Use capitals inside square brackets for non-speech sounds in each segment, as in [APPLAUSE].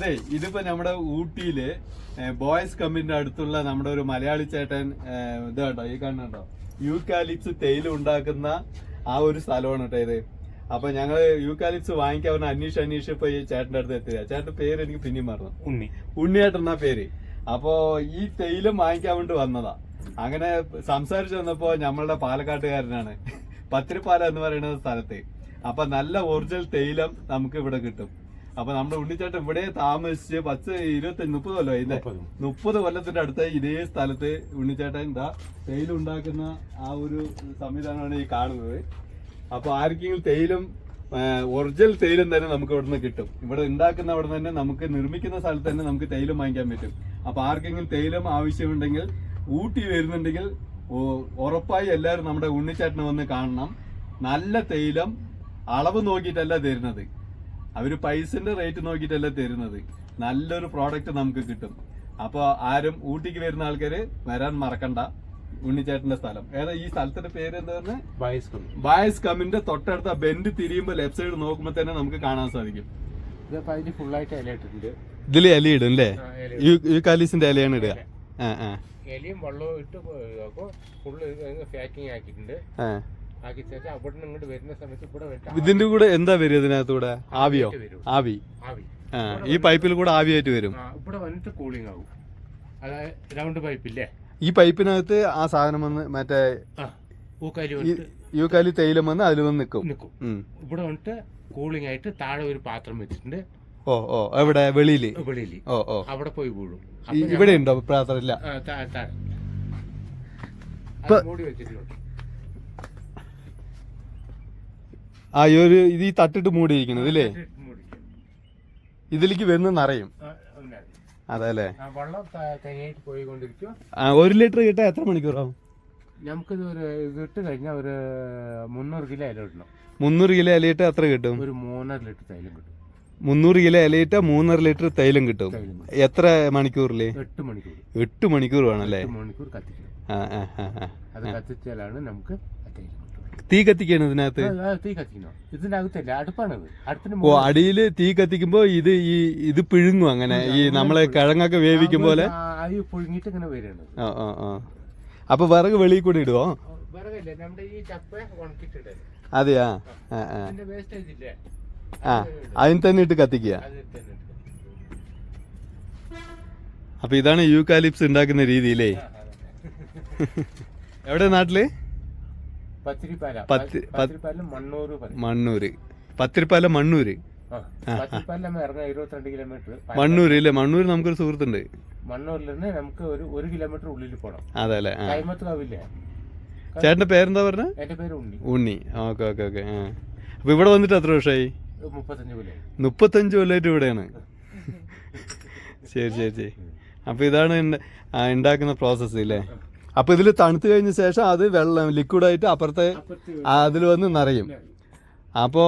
അതെ ഇതിപ്പോ നമ്മുടെ ഊട്ടിയിൽ ബോയ്സ് കമ്പിന്റെ അടുത്തുള്ള നമ്മുടെ ഒരു മലയാളി ചേട്ടൻ ഇത് കേട്ടോ ഈ കണ്ണുണ്ടോ? യൂക്കാലിപ്സ് തേയില ഉണ്ടാക്കുന്ന ആ ഒരു സ്ഥലമാണ് കേട്ടോ ഇത്. അപ്പൊ ഞങ്ങൾ യൂക്കാലിപ്സ് വാങ്ങിക്കാൻ പറഞ്ഞ അന്വേഷിച്ച് അന്വേഷിച്ച് ഇപ്പൊ ഈ ചേട്ടന്റെ അടുത്ത് എത്തുക ചേട്ടന്റെ പേര് എനിക്ക് പിന്നെയും മറന്നു. ഉണ്ണി. ഉണ്ണിയേട്ടൻ എന്നാ പേര്. അപ്പോ ഈ തേയിലും വാങ്ങിക്കാൻ വേണ്ടി വന്നതാ. അങ്ങനെ സംസാരിച്ചു വന്നപ്പോ നമ്മളുടെ പാലക്കാട്ടുകാരനാണ്. പത്തിരിപ്പാല എന്ന് പറയുന്ന സ്ഥലത്ത്. അപ്പൊ നല്ല ഒറിജിനൽ തേയിലം നമുക്ക് ഇവിടെ കിട്ടും. അപ്പൊ നമ്മുടെ ഉണ്ണിച്ചേട്ടൻ ഇവിടെ താമസിച്ച് പത്ത് ഇരുപത്തി മുപ്പത് കൊല്ലം ഇല്ലേ മുപ്പത്. മുപ്പത് കൊല്ലത്തിന്റെ അടുത്ത് ഇതേ സ്ഥലത്ത് ഉണ്ണിച്ചേട്ടൻ എന്താ തേയില ഉണ്ടാക്കുന്ന ആ ഒരു സംവിധാനമാണ് ഈ കാണുന്നത്. അപ്പൊ ആർക്കെങ്കിലും തേയിലും ഒറിജിനൽ തേയിലും തന്നെ നമുക്ക് ഇവിടെ നിന്ന് കിട്ടും. ഇവിടെ ഉണ്ടാക്കുന്ന അവിടെ തന്നെ നമുക്ക് നിർമ്മിക്കുന്ന സ്ഥലത്ത് തന്നെ നമുക്ക് തേയിലും വാങ്ങിക്കാൻ പറ്റും. അപ്പൊ ആർക്കെങ്കിലും തേയിലും ആവശ്യമുണ്ടെങ്കിൽ ഊട്ടി വരുന്നുണ്ടെങ്കിൽ ഉറപ്പായി എല്ലാവരും നമ്മുടെ ഉണ്ണിച്ചേട്ടനെ വന്ന് കാണണം. നല്ല തേയിലം അളവ് നോക്കിയിട്ടല്ല തരുന്നത്. അവർ പൈസന്റെ റേറ്റ് നോക്കിയിട്ടല്ല തരുന്നത്. നല്ലൊരു പ്രോഡക്റ്റ് നമുക്ക് കിട്ടും. അപ്പോൾ ആരും ഊട്ടിക്ക് വരുന്ന ആൾക്കാര് വരാൻ മറക്കണ്ട. ഉണ്ണിച്ചേട്ടന്റെ സ്ഥലം. ഏതാ ഈ സ്ഥലത്തിന്റെ പേര് എന്താ ബായസ് വയസ്സ് കമ്മി ബായസ് കമ്മിന്റെ തൊട്ടടുത്ത ബെൻഡ് തിരിയുമ്പോൾ ലെഫ്റ്റ് സൈഡ് നോക്കുമ്പോൾ തന്നെ നമുക്ക് കാണാൻ സാധിക്കും. ഇതിൽ എലി ഇടും അല്ലേ? ആ, ഈ കാലീസിന്റെ ഇലയാണ് ഇടുക. ആ ആ. എലിയും വെള്ളവും ഇട്ട് ഫുള്ള് ഫാക്കിംഗ് ആക്കിയിട്ടുണ്ട്. അവിടെ നിന്ന് ഇങ്ങോട്ട് വരുന്ന സമയത്ത് ഇവിടെ ഇതിന്റെ കൂടെ എന്താ വരും ഇതിനകത്തൂടെ? ആവിയോ? ആവി. ആവി. ആ ഈ പൈപ്പിൽ കൂടെ ആവിയായിട്ട് വരും. ആ, ഇവിടെ വന്നിട്ട് കൂളിംഗ് ആവും. അതായത് റൗണ്ട് പൈപ്പില്ലേ ഈ പൈപ്പിനകത്ത് ആ സാധനം വന്ന് മറ്റേ ആ വന്നിട്ട് യൂക്കാലി തേയിലം വന്ന് അതിൽ വന്ന് നിൽക്കും നിൽക്കും ഉം. ഇവിടെ വന്നിട്ട് കൂളിംഗ് ആയിട്ട് താഴെ ഒരു പാത്രം വെച്ചിട്ടുണ്ട്. ഓ ഓ എവിടെ? വെളിയിൽ? വെളിയിൽ ഓ ഓ. അവിടെ പോയി വീഴും. ഈ- ഇവിടെ ഉണ്ടോ? പ്രാർത്ഥന ആ, താ- താഴെ. ഇപ്പൊ- അത് മൂടി വെച്ചിട്ടുണ്ട്. ആ ഈ ഒരു ഇത് ഈ തട്ടിട്ട് മൂടിയിരിക്കുന്നത് അല്ലേ? ഇതിലേക്ക് വെന്ന് നിറയും. അതെ അല്ലേ ആ ഒരു ലിറ്റർ കിട്ടാൻ എത്ര മണിക്കൂറാവും? നമുക്കിത് ഒരു ഇട്ട് കഴിഞ്ഞാൽ ഒരു മുന്നൂറ് കിലോ ഇല ഇടണം. മുന്നൂറ് കിലോ ഇലയിട്ട് എത്ര കിട്ടും? ഒരു മൂന്നര ലിറ്റർ തൈലം കിട്ടും. മുന്നൂറ് കിലോ ഇലയിട്ട് മൂന്നര ലിറ്റർ തൈലം കിട്ടും. കിട്ടും. എത്ര മണിക്കൂറിൽ? എട്ട് മണിക്കൂർ എട്ട് മണിക്കൂർ വേണല്ലേ? അല്ലേ മണിക്കൂർ കത്തിക്കണം. അത് കത്തിച്ചാലാണ് നമുക്ക് തൈലം കിട്ടും തീ കത്തിക്കാണ് ഇതിനകത്ത്. തീ കത്തിക്കണോ ഇതിനകത്തല്ല അടുപ്പാണത്. അടുപ്പിന് ഓ മുകളിൽ- തീ കത്തിക്കുമ്പോ ഇത് ഈ ഇത് പിഴുങ്ങും അങ്ങനെ. ഈ നമ്മളെ കിഴങ്ങൊക്കെ വേവിക്കും പോലെ. ആയി അത് പുഴുങ്ങിയിട്ട് ഇങ്ങനെ വരികയാണ് ആ ആ ആ. അപ്പൊ വിറക് വെളിയിൽ കൂടി ഇടുവോ? വിറകല്ലേ? നമ്മുടെ ഈ ചപ്പ ഉണക്കിയിട്ടുണ്ട് അതെയാ? ആ വേസ്റ്റേജ് ഇല്ലേ? ആ അതിന് തന്നെ ഇട്ട് കത്തിക്കുക. അപ്പൊ ഇതാണ് യൂക്കാലിപ്സ് ഉണ്ടാക്കുന്ന രീതിയിലേ. എവിടെ നാട്ടിൽ? പത്തിരിപ്പാല. പറയും. മണ്ണൂര്. പത്തിരിപ്പാല മണ്ണൂര്. ഇരുപത്തിരണ്ട് കിലോമീറ്റർ മണ്ണൂര് ഇല്ലേ? മണ്ണൂര് നമുക്കൊരു സുഹൃത്തുണ്ട്. മണ്ണൂരിൽ നിന്ന് നമുക്ക് ഒരു ഒരു കിലോമീറ്റർ ഉള്ളിൽ പോകണം അതെ അല്ലേ ആ. കൈമത്ത് കാവില്ലേ ചേട്ടന്റെ പേരെന്താ പറഞ്ഞ? എന്റെ പേര് Unni. Unni. Okay okay okay. അപ്പൊ ഇവിടെ വന്നിട്ട് എത്ര വർഷമായി മുപ്പത്തഞ്ച് കൊല്ലം മുപ്പത്തഞ്ച് കൊല്ലമായിട്ട് ഇവിടെയാണ്. [LAUGHS] ശരി ശരി ശരി. അപ്പൊ ഇതാണ് ഉണ്ടാക്കുന്ന പ്രോസസ്സ് ഇല്ലേ? അപ്പൊ ഇതിൽ തണുത്തു കഴിഞ്ഞ ശേഷം അത് വെള്ളം ലിക്വിഡായിട്ട് അപ്പുറത്തെ അപ്പുറത്ത് അതിൽ വന്ന് നിറയും. അപ്പോ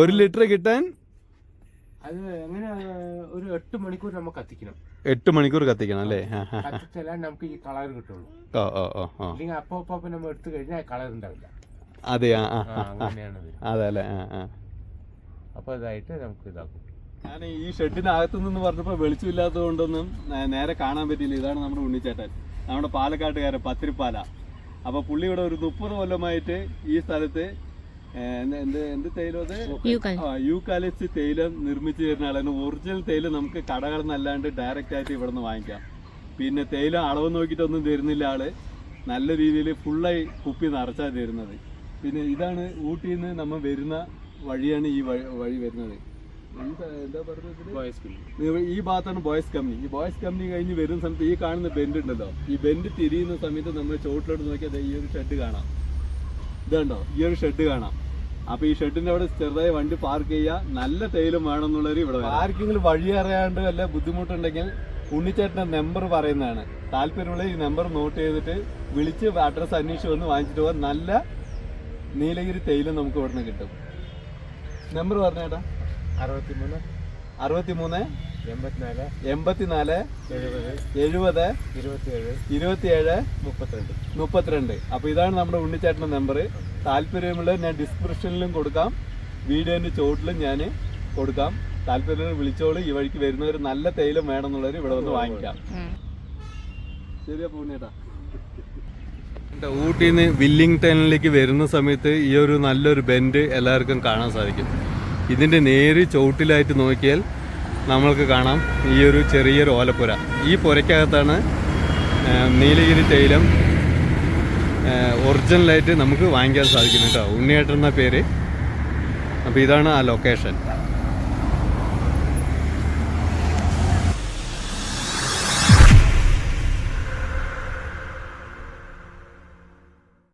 ഒരു ലിറ്റർ കിട്ടാൻ? അത് എങ്ങനെ ഒരു എട്ട് മണിക്കൂർ നമുക്ക് കത്തിക്കണം. എട്ട് മണിക്കൂർ കത്തിക്കണം അല്ലേ. കത്തിച്ചാലേ നമുക്ക് ഈ കളർ കിട്ടുള്ളൂ. ഓ ഓ ഓ അല്ലെങ്കിൽ അപ്പൊ അപ്പൊ നമ്മൾ എടുത്തു കഴിഞ്ഞാൽ കളർ ഉണ്ടാവില്ല. അതെ ആ അതെ അല്ലേ അപ്പൊ ഇതായിട്ട് നമുക്ക് ഇതാക്കും. ഞാൻ ഈ ഷെഡിനകത്തു നിന്ന് പറഞ്ഞപ്പോൾ വെളിച്ചമില്ലാത്തത് കൊണ്ടൊന്നും നേരെ കാണാൻ പറ്റിയില്ല. ഇതാണ് നമ്മുടെ ഉണ്ണിച്ചേട്ടൻ. നമ്മുടെ പാലക്കാട്ടുകാരൻ പത്തിരിപ്പാല. അപ്പൊ പുള്ളി ഇവിടെ ഒരു മുപ്പത് കൊല്ലമായിട്ട് ഈ സ്ഥലത്ത് എന്ത് എന്ത് തേയിലോ അത്? യൂക്കാലിപ്സ് തേയിലം നിർമ്മിച്ചു തരുന്ന ആളാണ്. ഒറിജിനൽ തേയില നമുക്ക് കടകളിൽ നിന്നല്ലാണ്ട് ഡയറക്റ്റ് ആയിട്ട് ഇവിടെ നിന്ന് വാങ്ങിക്കാം. പിന്നെ തേയില അളവ് നോക്കിയിട്ടൊന്നും തരുന്നില്ല ആൾ. നല്ല രീതിയിൽ ഫുള്ളായി കുപ്പി നിറച്ചാണ് തരുന്നത്. പിന്നെ ഇതാണ് ഊട്ടിയിൽ നിന്ന് നമ്മൾ വരുന്ന വഴിയാണ് ഈ വഴി വഴി വരുന്നത്. ഈ ഭാഗത്താണ് ബോയ്സ് കമ്പനി ഈ ബോയ്സ് കമ്പനി കഴിഞ്ഞ് വരുന്ന സമയത്ത് ഈ കാണുന്ന ബെൻഡ് ഉണ്ടല്ലോ. ഈ ബെൻഡ് തിരിയുന്ന സമയത്ത് നമ്മൾ ചോട്ടിലോട്ട് നോക്കിയാൽ ഈ ഒരു ഷെഡ് കാണാം. ഇതുണ്ടോ? ഈ ഒരു ഷെഡ് കാണാം. അപ്പൊ ഈ ഷെഡിന്റെ അവിടെ ചെറുതായി വണ്ടി പാർക്ക് ചെയ്യുക നല്ല തേയിലും വേണമെന്നുള്ളവർ ഇവിടെ പാർക്കിംഗിൽ ആർക്കെങ്കിലും വഴി അറിയാണ്ട് വല്ല ബുദ്ധിമുട്ടുണ്ടെങ്കിൽ ഉണ്ണിച്ചേട്ടന്റെ നമ്പർ പറയുന്നതാണ്. താല്പര്യമുള്ള ഈ നമ്പർ നോട്ട് ചെയ്തിട്ട് വിളിച്ച് അഡ്രസ് അന്വേഷിച്ച് വന്ന് വാങ്ങിച്ചിട്ട് പോകാൻ നല്ല നീലഗിരി തേയിലും നമുക്ക് ഇവിടെ നിന്ന് കിട്ടും. നമ്പർ പറഞ്ഞേട്ടാ. അറുപത്തി മൂന്ന് അറുപത്തി മൂന്ന് എൺപത്തിനാല്. എൺപത്തിനാല്. എഴുപത്. ഇരുപത്തിയേഴ്. ഇരുപത്തിയേഴ്. മുപ്പത്തിരണ്ട്. മുപ്പത്തിരണ്ട്. അപ്പൊ ഇതാണ് നമ്മുടെ ഉണ്ണിച്ചേട്ടന്റെ നമ്പർ. താല്പര്യമുള്ള ഞാൻ ഡിസ്ക്രിപ്ഷനിലും കൊടുക്കാം. വീഡിയോന്റെ ചോട്ടിലും ഞാൻ കൊടുക്കാം. താല്പര്യം വിളിച്ചോളൂ. ഈ വഴിക്ക് വരുന്നവർ നല്ല തേയിലും വേണം എന്നുള്ളവർ ഇവിടെ വന്ന് വാങ്ങിക്കാം. ശരിയാ പൂർണേട്ടാ ഊട്ടിയിൽ നിന്ന് വില്ലിംഗ്ടണിലേക്ക് വരുന്ന സമയത്ത് ഈ ഒരു നല്ലൊരു ബെൻഡ് എല്ലാവർക്കും കാണാൻ സാധിക്കും. ഇതിന്റെ നേര് ചുവട്ടിലായിട്ട് നോക്കിയാൽ നമ്മൾക്ക് കാണാം ഈ ഒരു ചെറിയൊരു ഓലപ്പുര. ഈ പുരയ്ക്കകത്താണ് നീലഗിരി തൈലം ഒറിജിനലായിട്ട് നമുക്ക് വാങ്ങിക്കാൻ സാധിക്കും കേട്ടോ. ഉണ്ണിയേട്ടൻ എന്ന പേര്. അപ്പോൾ ഇതാണ് ആ ലൊക്കേഷൻ